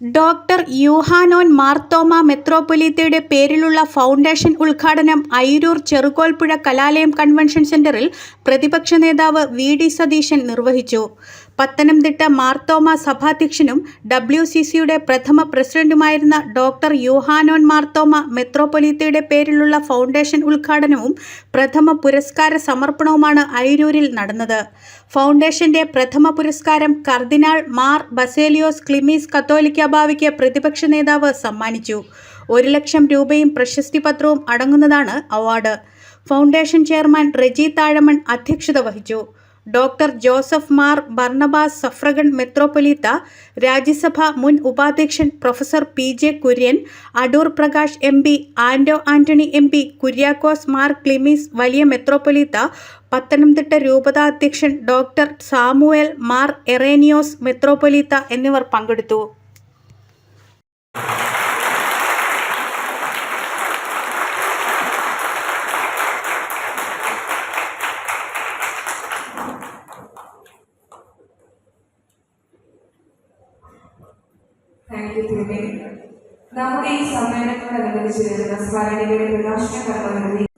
Doctor Yuhanon Marthoma മെത്രോപൊലീത്തയുടെ പേരിലുള്ള foundation ഉദ്ഘാടനം അയിരൂർ ചെറുകോൽപ്പുഴ കലാലയം കൺവെൻഷൻ സെന്ററിൽ പ്രതിപക്ഷ നേതാവ് വി ഡി സതീശൻ നിർവഹിച്ചു. പത്തനംതിട്ട മാർത്തോമ സഭാധ്യക്ഷനും ഡബ്ല്യു സി സിയുടെ പ്രഥമ പ്രസിഡന്റുമായിരുന്ന ഡോക്ടർ യുഹാനോൻ മാർത്തോമ മെത്രോപൊലീത്തയുടെ പേരിലുള്ള ഫൗണ്ടേഷൻ ഉദ്ഘാടനവും പ്രഥമ പുരസ്കാര സമർപ്പണവുമാണ് അയിരൂരിൽ നടന്നത്. ഫൗണ്ടേഷന്റെ പ്രഥമ പുരസ്കാരം കർദിനാൾ മാർ ബസേലിയോസ് ക്ലിമീസ് കത്തോലിക്ക ബാവയ്ക്ക് പ്രതിപക്ഷ നേതാവ് സമ്മാനിച്ചു. ഒരു ലക്ഷം രൂപയും പ്രശസ്തി പത്രവും അടങ്ങുന്നതാണ് award. Foundation chairman Reji Thazhamon അധ്യക്ഷത വഹിച്ചു. Doctor Joseph Mar Barnabas suffragan മെത്രോപൊലീത്ത Rajya Sabha മുൻ ഉപാധ്യക്ഷൻ professor P J Kurian Adoor Prakash M P Anto Antony M P Kuriakose Mar Cleemis വലിയ മെത്രോപൊലീത്ത പത്തനംതിട്ട രൂപത അധ്യക്ഷൻ ഡോക്ടർ സാമുവേൽ മാർ എറേനിയോസ് മെത്രോപൊലീത്ത എന്നിവർ പങ്കെടുത്തു. താങ്ക് യു തിരുമേനി നമ്മുടെ ഈ സമ്മേളനത്തോടനുബന്ധിച്ച് വരുന്ന സ്മരണികളുടെ പ്രകാശന കർമ്മ